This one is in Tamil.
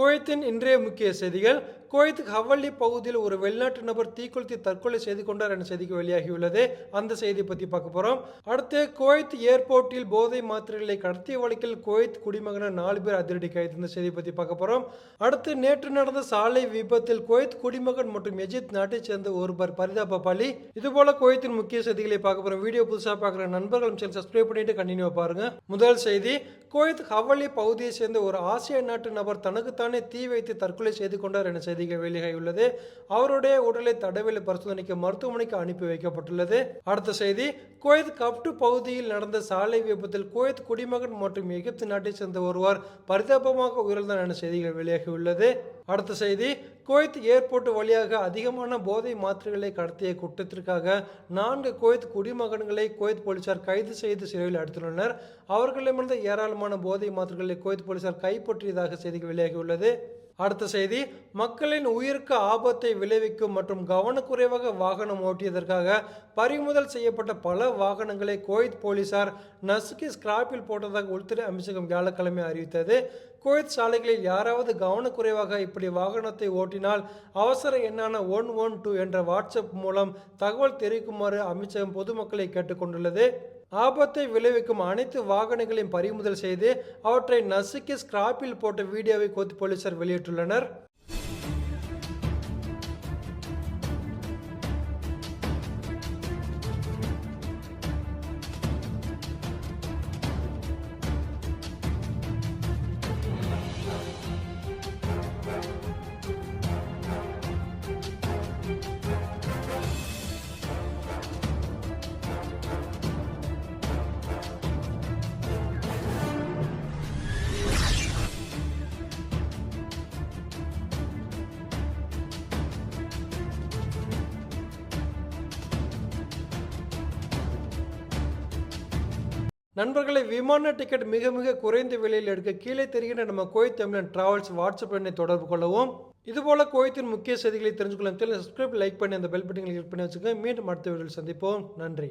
குவைத்தின் இன்றைய முக்கிய செய்திகள். குவைத் ஹவல்லி பகுதியில் ஒரு வெளிநாட்டு நபர் தீக்குளித்து தற்கொலை செய்து கொண்டார் என செய்திக்கு வெளியாகியுள்ளது. அந்த செய்தியை பற்றி பார்க்க போகிறோம் அடுத்து குவைத் ஏர்போர்ட்டில் போதை மாத்திரைகளை கடத்திய வழக்கில் குவைத் குடிமகன நாலு பேர் அதிரடி கைது. இந்த செய்தியை பற்றி பார்க்க போகிறோம் அடுத்து நேற்று நடந்த சாலை விபத்தில் குவைத் குடிமகன் மற்றும் எஜித் நாட்டைச் சேர்ந்த ஒருவர் பரிதாப பலி. இதுபோல குவைத்தின் முக்கிய செய்திகளை பார்க்க போகிறோம் வீடியோ புதுசாக பார்க்குற நண்பர்களும் சரி சப்ஸ்கிரைப் பண்ணிட்டு கண்டினியூ பாருங்க. முதல் செய்தி குவைத் ஹவல்லி பகுதியை சேர்ந்த ஒரு ஆசிய நாட்டு நபர் தனக்குத்தான் தீ வைத்து தற்கொலை செய்து கொண்டார் என செய்திகள் வெளியாகியுள்ளது அவருடைய உடலை தடவியல் பரிசோதனைக்கு மருத்துவமனைக்கு அனுப்பி வைக்கப்பட்டுள்ளது. அடுத்த செய்தி குவைத் கப்டு பகுதியில் நடந்த சாலை விபத்தில் குவைத் குடிமகன் மற்றும் எகிப்து நாட்டை சேர்ந்த ஒருவர் பரிதாபமாக உயிரிழந்தார் என செய்திகள் வெளியாகியுள்ளது அடுத்த செய்தி குவைத் ஏர்போர்ட் வழியாக அதிகமான போதை மாத்திரைகளை கடத்திய குற்றத்திற்காக நான்கு குவைத் குடிமகன்களை குவைத் போலீசார் கைது செய்து சிறையில் அடைத்துள்ளனர். அவர்களிடமிருந்து ஏராளமான போதை மாத்திரைகளை குவைத் போலீசார் கைப்பற்றியதாக செய்திகள் வெளியாகியுள்ளது. அடுத்த செய்தி மக்களின் உயிருக்கு ஆபத்தை விளைவிக்கும் மற்றும் கவனக்குறைவாக வாகனம் ஓட்டியதற்காக பறிமுதல் செய்யப்பட்ட பல வாகனங்களை கோயத் போலீசார் நசுக்கி ஸ்கிராப்பில் போட்டதாக உள்துறை அமைச்சகம் வியாழக்கிழமை அறிவித்தது. குவைத் சாலைகளில் யாராவது கவனக்குறைவாக இப்படி வாகனத்தை ஓட்டினால் அவசர எண்ணான ஒன் ஒன் டூ என்ற வாட்ஸ்அப் மூலம் தகவல் தெரிவிக்குமாறு அமைச்சகம் பொதுமக்களை கேட்டுக்கொண்டுள்ளது. ஆபத்தை விளைவிக்கும் அனைத்து வாகனங்களையும் பறிமுதல் செய்து அவற்றை நசுக்கி ஸ்கிராப்பில் போட்ட வீடியோவை கோத்தி போலீசார் வெளியிட்டுள்ளனர். நண்பர்களை விமான டிக்கெட் மிக மிக குறைந்த விலையில் எடுக்க கீழே தெரிகின்ற நம்ம கோயத் தமிழன் டிராவல்ஸ் வாட்ஸ்அப் எண்ணை தொடர்பு கொள்ளவும். இதுபோல கோயத்தின் முக்கிய செய்திகளை தெரிஞ்சுக்கொள்ள சப்ஸ்கிரைப் லைக் பண்ணி அந்த பெல் பட்டனை கிளிக் பண்ணி வச்சுக்கோங்க. மீண்டும் அடுத்த வீடியோவில் சந்திப்போம். நன்றி.